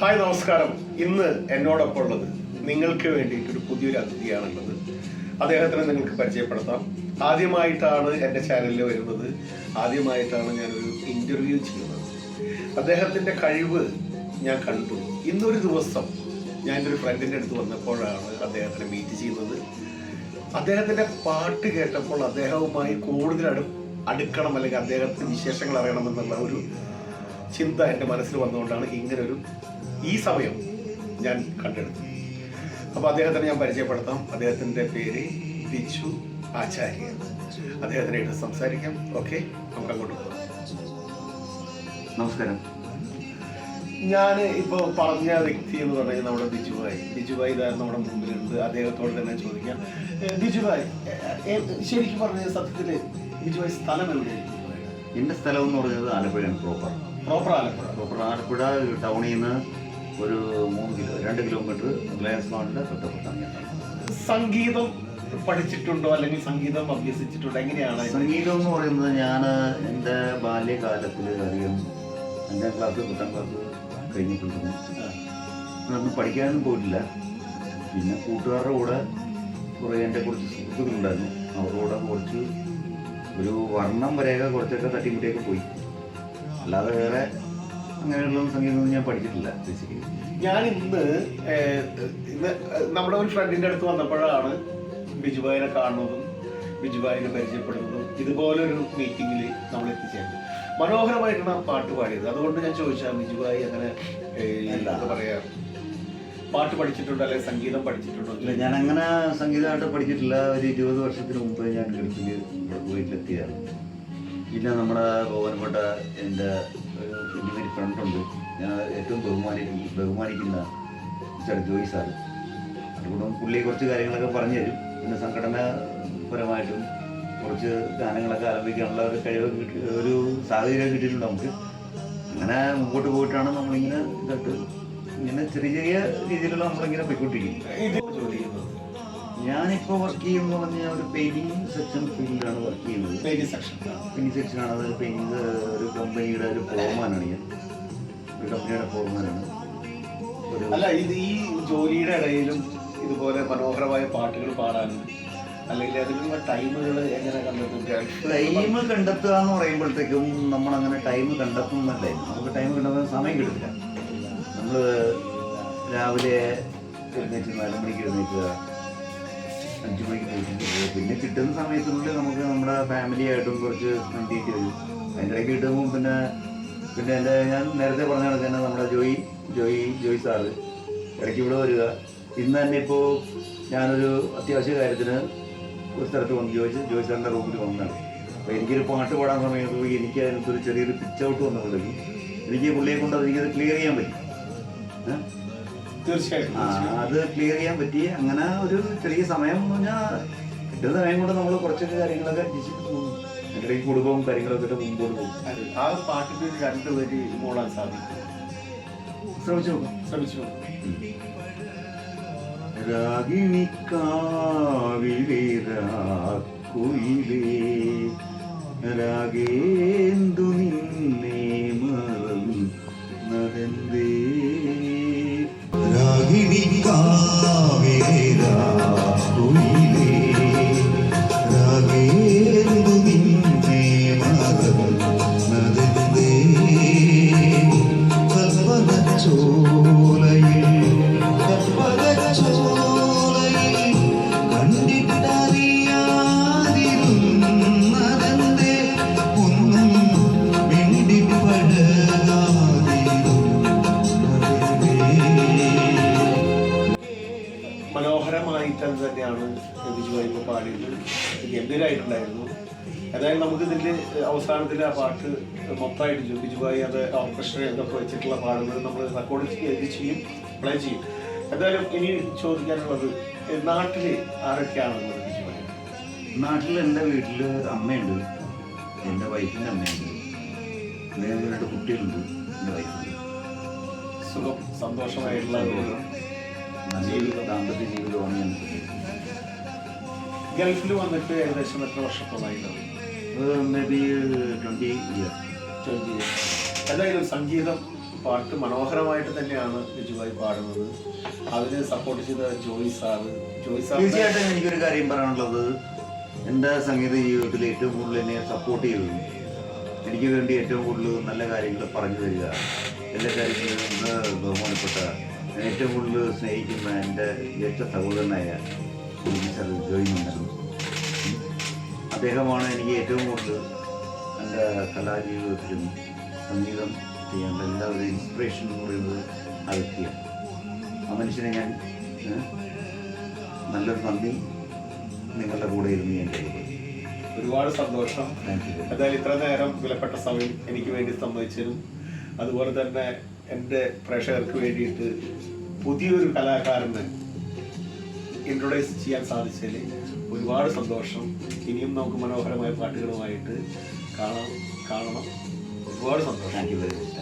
Hi നമസ്കാരം. ഇന്ന് എന്നോടൊപ്പം ഉള്ളത് നിങ്ങൾക്ക് വേണ്ടിയിട്ട് ഒരു പുതിയൊരു അതിഥിയാണുള്ളത്. അദ്ദേഹത്തിനെ നിങ്ങൾക്ക് പരിചയപ്പെടുത്താം. ആദ്യമായിട്ടാണ് എന്റെ ചാനലിൽ വരുന്നത്. ആദ്യമായിട്ടാണ് ഞാനൊരു ഇന്റർവ്യൂ ചെയ്യുന്നത്. അദ്ദേഹത്തിന്റെ കഴിവ് ഞാൻ കണ്ടു. ഇന്നൊരു ദിവസം ഞാൻ എന്റെ ഒരു ഫ്രണ്ടിന്റെ അടുത്ത് വന്നപ്പോഴാണ് അദ്ദേഹത്തിനെ മീറ്റ് ചെയ്യുന്നത്. അദ്ദേഹത്തിന്റെ പാട്ട് കേട്ടപ്പോൾ അദ്ദേഹവുമായി കൂടുതൽ അടു അടുക്കണം അല്ലെങ്കിൽ അദ്ദേഹത്തിന്റെ വിശേഷങ്ങൾ അറിയണമെന്നുള്ള ഒരു ചിന്ത എന്റെ മനസ്സിൽ വന്നുകൊണ്ടാണ് ഇങ്ങനെ ഒരു ഈ സമയം ഞാൻ കണ്ടെടുത്തത്. അപ്പോൾ അദ്ദേഹത്തിനെ ഞാൻ പരിചയപ്പെടുത്താം. അദ്ദേഹത്തിന്റെ പേര് ബിജു ആചാര്യ. അദ്ദേഹത്തിനായിട്ട് സംസാരിക്കാം. ഓക്കെ നമുക്ക് അങ്ങോട്ട് പോകാം. നമസ്കാരം. ഞാൻ ഇപ്പോൾ പറഞ്ഞ വ്യക്തി എന്ന് പറഞ്ഞാൽ നമ്മുടെ ബിജുഭായ് ബിജുഭായ് ഇതായിരുന്നു നമ്മുടെ മുമ്പിലുണ്ട്. അദ്ദേഹത്തോട് തന്നെ ചോദിക്കാം. ബിജുഭായ് ശരിക്കും പറഞ്ഞ സത്യത്തിൽ ബിജുഭായ് സ്ഥലം എവിടെയാണ് എന്റെ സ്ഥലം എന്ന് പറയുന്നത് ആലപ്പുഴയാണ് proper. Proper Alappuzha. Proper Alappuzha ടൗണിൽ നിന്ന് ഒരു മൂന്ന് കിലോ രണ്ട് കിലോമീറ്റർ റിലയൻസ് മാളിന്റെ തൊട്ടപ്പുറത്താണ് ഞാൻ സംഗീതം പഠിച്ചിട്ടുണ്ടോ? അല്ലെങ്കിൽ സംഗീതം അഭ്യസിച്ചിട്ടുണ്ടോ? എങ്ങനെയാണ് സംഗീതം എന്ന് പറയുന്നത് ഞാൻ എന്റെ ബാല്യകാലത്തിൽ അധികം അഞ്ചാം ക്ലാസ് പത്താം ക്ലാസ് കഴിഞ്ഞിട്ടുണ്ടെന്ന്. അതൊന്നും പഠിക്കാനൊന്നും പോയിട്ടില്ല. പിന്നെ കൂട്ടുകാരുടെ കൂടെ കുറേ എന്റെ കുറച്ച് സുഹൃത്തുക്കളുണ്ടായിരുന്നു അവരുടെ കൂടെ കുറച്ച് ഒരു വർണം വരെയൊക്കെ കുറച്ചൊക്കെ തട്ടിമുട്ടിയൊക്കെ പോയി. അല്ലാതെ വേറെ അങ്ങനെയുള്ള സംഗീതമൊന്നും ഞാൻ പഠിച്ചിട്ടില്ല ബേസിക്കലി ഞാൻ ഇന്ന് ഇന്ന് നമ്മുടെ ഒരു ഫ്രണ്ടിന്റെ അടുത്ത് വന്നപ്പോഴാണ് ബിജുബായിനെ കാണുന്നതും ബിജുബായിനെ പരിചയപ്പെടുന്നതും ഇതുപോലൊരു മീറ്റിംഗിൽ നമ്മൾ എത്തിച്ചേരുന്നത് മനോഹരമായിട്ടാണ് ആ പാട്ട് പാടിയത്. അതുകൊണ്ട് ഞാൻ ചോദിച്ചാൽ ബിജുബായി അങ്ങനെ എന്താ പറയാ? പാട്ട് പഠിച്ചിട്ടുണ്ടോ? അല്ലെങ്കിൽ സംഗീതം പഠിച്ചിട്ടുണ്ടോ? ഇല്ല ഞാൻ അങ്ങനെ സംഗീതമായിട്ട് പഠിച്ചിട്ടില്ല. ഒരു ഇരുപത് വർഷത്തിന് മുമ്പ് ഞാൻ ഗൾഫിൽ വീട്ടിലെത്തിയാണ് പിന്നെ നമ്മുടെ ബഹുമാനപ്പെട്ട എന്റെ ഒരു ഇന്റിമേറ്റ് ഫ്രണ്ടുണ്ട് ഞാൻ ഏറ്റവും ബഹുമാനി ബഹുമാനിക്കുന്ന മിസ്റ്റർ ജോയി സാർ അതുകൊണ്ട് പുള്ളി കുറച്ച് കാര്യങ്ങളൊക്കെ പറഞ്ഞു തരും. പിന്നെ സംഘടനാപരമായിട്ടും കുറച്ച് ഗാനങ്ങളൊക്കെ ആരംഭിക്കാനുള്ള ഒരു കഴിവ് കിട്ടി ഒരു സാഹചര്യം കിട്ടിയിട്ടുണ്ട് നമുക്ക്. അങ്ങനെ മുമ്പോട്ട് പോയിട്ടാണ് നമ്മളിങ്ങനെ ഇതായിട്ട് ഇങ്ങനെ ചെറിയ ചെറിയ രീതിയിലുള്ള നമ്മളിങ്ങനെ പോയിക്കൊണ്ടിരിക്കും. ജോലി ചെയ്യുന്നത്. ഞാനിപ്പോൾ വർക്ക് ചെയ്യുന്നത് പറഞ്ഞാൽ ഒരു പെയിന്റിംഗ് സെക്ഷൻ ഫീൽഡിലാണ് വർക്ക് ചെയ്യുന്നത്. പേജ് സെക്ഷൻ ആണ് സെക്ഷനാണ് അത് പെയിന്റിംഗ് ഒരു കമ്പനിയുടെ ഒരു ഫോർമാനാണ് ഞാൻ ഒരു കമ്പനിയുടെ ഫോർമാനാണ് അല്ല ഇത് ഈ ജോലിയുടെ ഇടയിലും ഇതുപോലെ മനോഹരമായ പാട്ടുകൾ പാടാനും അല്ലെങ്കിൽ അതിനുള്ള ടൈമുകൾ എങ്ങനെ കണ്ടെത്തും? ടൈം കണ്ടെത്തുക എന്ന് പറയുമ്പോഴത്തേക്കും നമ്മളങ്ങനെ ടൈം കണ്ടെത്തുന്നല്ലേ നമുക്ക് ടൈം കണ്ടെത്താൻ സമയം കിട്ടില്ല. നമ്മൾ രാവിലെ എഴുന്നേറ്റ് നാല് മണിക്ക് എഴുന്നേക്കുക അഞ്ച് മണിക്ക് പോയിട്ട് പിന്നെ കിട്ടുന്ന സമയത്തിനുള്ളിൽ നമുക്ക് നമ്മുടെ ഫാമിലി ആയിട്ടും കുറച്ച് സ്പെൻഡ് ചെയ്തിട്ട് വരും അതിന്റെ ഇടയ്ക്ക് കിട്ടുമ്പോൾ പിന്നെ പിന്നെ എന്റെ ഞാൻ നേരത്തെ പറഞ്ഞ കണക്ക് തന്നെ നമ്മുടെ ജോയി ജോയി ജോയി സാറ് ഇടയ്ക്ക് ഇവിടെ വരിക. ഇന്ന് തന്നെ ഇപ്പോൾ ഞാനൊരു അത്യാവശ്യ കാര്യത്തിന് ഒരു സ്ഥലത്ത് വന്ന്. ജോയിച്ച് ജോയി സാറിന്റെ റൂമിൽ വന്നതാണ്. അപ്പോൾ എനിക്കൊരു പാട്ട് പാടാൻ സമയത്ത് എനിക്ക് അതിനകത്തൊരു ചെറിയൊരു പിച്ച് ഔട്ട് വന്നപ്പോഴേക്കും എനിക്ക് പുള്ളിയെ കൊണ്ട് അത് എനിക്കത് ക്ലിയർ ചെയ്യാൻ പറ്റി. തീർച്ചയായിട്ടും അത് ക്ലിയർ ചെയ്യാൻ പറ്റി അങ്ങനെ ഒരു ചെറിയ സമയം എന്ന് പറഞ്ഞാൽ കിട്ടുന്ന സമയം കൊണ്ട് നമ്മൾ കുറച്ചൊക്കെ കാര്യങ്ങളൊക്കെ അഡ്ജസ്റ്റ് പോകും. എന്റെ ഈ കുടുംബവും കാര്യങ്ങളൊക്കെ മുമ്പോട്ട് പോകും. ആ പാട്ടിന് ഒരു രണ്ട് വരി മൂടാൻ സാധിക്കും. ശ്രമിച്ചു ശ്രമിച്ചു രാഗിണിക്കാവിലെ രാക്കുയിലേ രാഗേന്ദു കൽപ്പനച്ചോലയിൽ കൽപ്പനച്ചോലയിൽ കണ്ടിട്ടറിയാതിരുന്നതെന്തേ ഒന്നും മനോഹരമായിട്ട് തന്നെയാണ് ബിജുവായി പാടിയത് ഗംഭീരമായിട്ടുണ്ടായിരുന്നു ഏതായാലും നമുക്ക് ഇതിന്റെ അവസാനത്തിൽ ആ പാട്ട് മൊത്തമായിട്ട് ബിജുവായി അത് ഓർക്കസ്ട്ര എന്ന വെച്ചിട്ടുള്ള പാടുന്നത് നമ്മൾ റെക്കോർഡ് ചെയ്യും പ്ലേ ചെയ്യും. എന്തായാലും ഇനി ചോദിക്കാനുള്ളത് നാട്ടിൽ ആരൊക്കെയാണുള്ളത് ബിജുവായി നാട്ടിൽ എന്റെ വീട്ടിൽ അമ്മയുണ്ട്. എന്റെ വൈഫിന്റെ അമ്മയുണ്ട്. രണ്ട് കുട്ടികളുണ്ട്. എന്റെ വൈഫിന്റെ. സുഖം സന്തോഷമായിട്ടുള്ള ഒരു നല്ലൊരു ദാമ്പത്യ ജീവിതമാണ് ഞാൻ ഗൾഫിൽ വന്നിട്ട് ഏകദേശം എത്ര വർഷത്തോളായിട്ടുണ്ടാവും മേ ബി ട്വന്റി എന്തായാലും സംഗീതം പാട്ട് മനോഹരമായിട്ട് തന്നെയാണ് ബിജുബായി പാടുന്നത്. അതിന് സപ്പോർട്ട് ചെയ്ത ജോയി സാറ്. ജോയി സാർ തീർച്ചയായിട്ടും എനിക്കൊരു കാര്യം പറയാനുള്ളത്. എന്റെ സംഗീത ജീവിതത്തിൽ ഏറ്റവും കൂടുതൽ എന്നെ സപ്പോർട്ട് ചെയ്തു എനിക്ക് വേണ്ടി ഏറ്റവും കൂടുതൽ നല്ല കാര്യങ്ങൾ പറഞ്ഞു തരിക എല്ലാ കാര്യങ്ങളും ബഹുമാനപ്പെട്ട ഏറ്റവും കൂടുതൽ സ്നേഹിക്കുന്ന എന്റെ ജ്യേഷ്ഠ സഹോദരനായ ജോയി മണ്ഡലം അദ്ദേഹമാണ് എനിക്ക് ഏറ്റവും കൂടുതൽ എന്റെ കലാജീവിതത്തിലും സംഗീതം ചെയ്യാനുള്ള എല്ലാവരും ഇൻസ്പിറേഷൻ എന്ന് പറയുന്നത് ആ വ്യക്തിയാണ് ആ മനുഷ്യനെ ഞാൻ നല്ലൊരു നന്ദി. നിങ്ങളുടെ കൂടെ ഇരുന്ന് ഞാൻ കരുതുന്നു ഒരുപാട് സന്തോഷം. എന്തായാലും ഇത്ര നേരം വിലപ്പെട്ട സമയം എനിക്ക് വേണ്ടി സംഭവിച്ചതും അതുപോലെ തന്നെ എന്റെ പ്രേക്ഷകർക്ക് വേണ്ടിയിട്ട് പുതിയൊരു കലാകാരനെ ഇൻട്രൊഡ്യൂസ് ചെയ്യാൻ സാധിച്ചതിൽ ഒരുപാട് സന്തോഷം. ഇനിയും നമുക്ക് മനോഹരമായ പാട്ടുകളുമായിട്ട് കാണാം കാണണം ഒരുപാട് സന്തോഷം. Thank you very much.